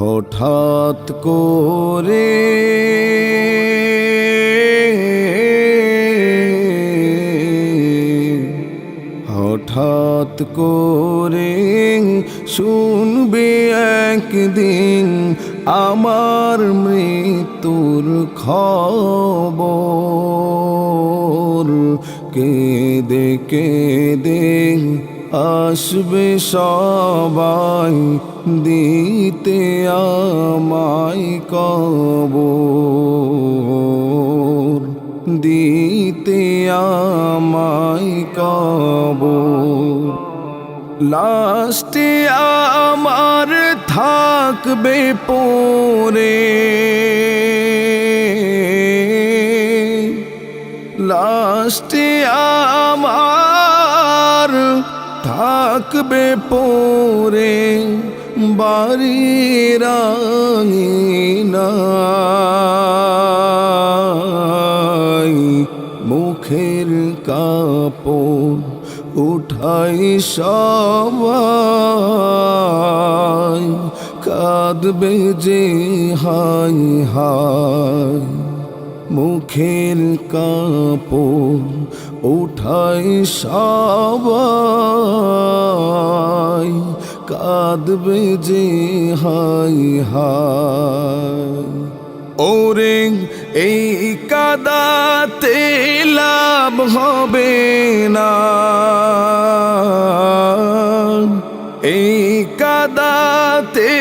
হঠাৎ করে হঠাৎ করে শুনবে একদিন আমার মৃত্যুর খবর। কেঁদে কেঁদে আসবে সবাই দিতে আমায় কবর। দিতে আমায় কবর। লাস্টে আমার থাকবে পরে লাস্টে আমার থাকবে পরে বাড়ির আঙিনায় মুখের কাপড় উঠাই সবাই কাঁদবে যে হাই হাই। মুখের কাপড় উঠাই সবাই, কাঁদবে যে হাই হাই। ওরে, এই কাদাতে লাভ হবে না। এই কাদাতে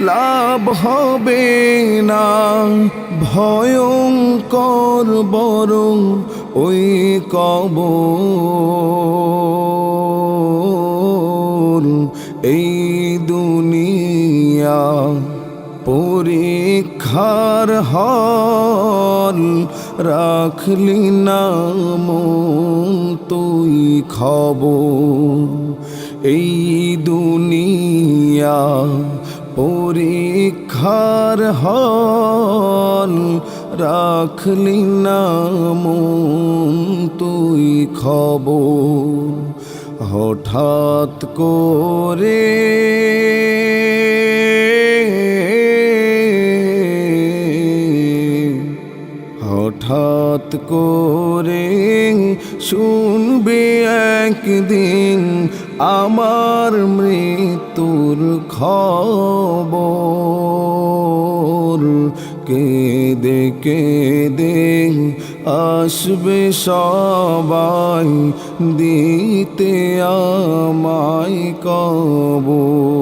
লাভ হবে না। ভয়ঙ্কর বরং ওই কবর এই দুনিয়া পরীক্ষার হল রাখলি না মন তুই খবর। এই দুনিয়া পরীক্ষার হল রাখলি না তুই খবর হঠাৎ করে হঠাৎ করে শুনবে একদিন আমার মৃত্যুর খবর। কেঁদে কেঁদে আসবে সবাই দিতে আমায় কবর।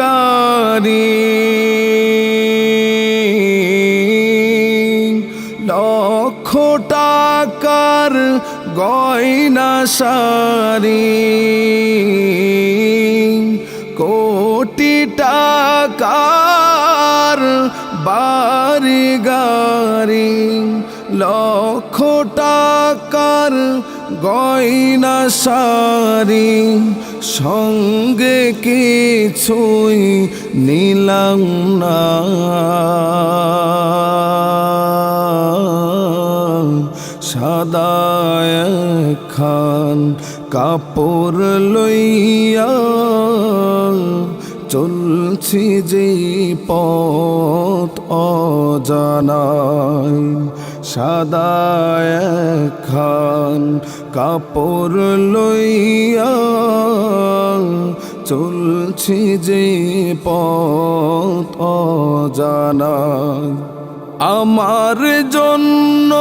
গাড়ি লক্ষ টাকার গয়না সারি কোটি টাকার বাড়ি গাড়ি। লক্ষ টাকার গয়না সারি সঙ্গে কিছুই নিলাম না। সাদা খান কাপড় লইয়া চলছি যে পথ অজানায়। সাদা খান কাপড় লইয়া চলছি যে পথ অজানায় আমার জন্য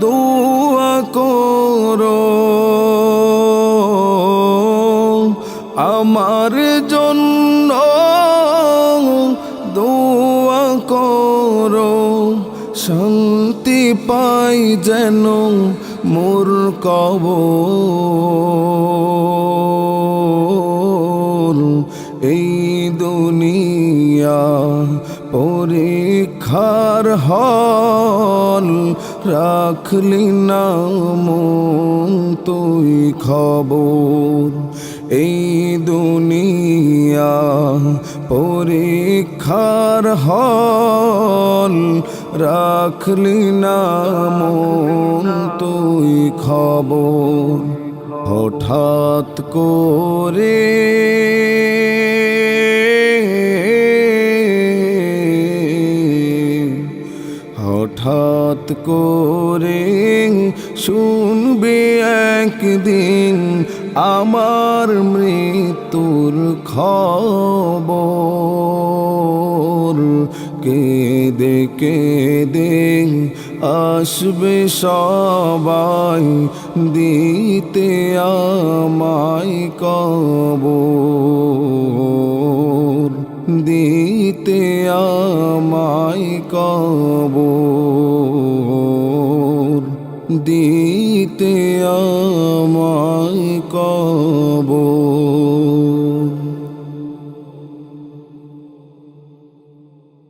দোয়া করো। আমার জন্য দোয়া করো। শান্তি পাই যেন মোর কবর। এই দুনিয়া পরীক্ষার হল, রাখলি না মন তুই খবর। এই দুনিয়া পরীক্ষার হল, রাখলি না মন তুই খবর। হঠাৎ করে হঠাৎ করে শুনবে একদিন আমার মৃত্যুর খবর। কেঁদে কেঁদে আসবে সবাই, দিতে আমায় কবর। দিতে আমায় কবর। দিতে আমায় কবর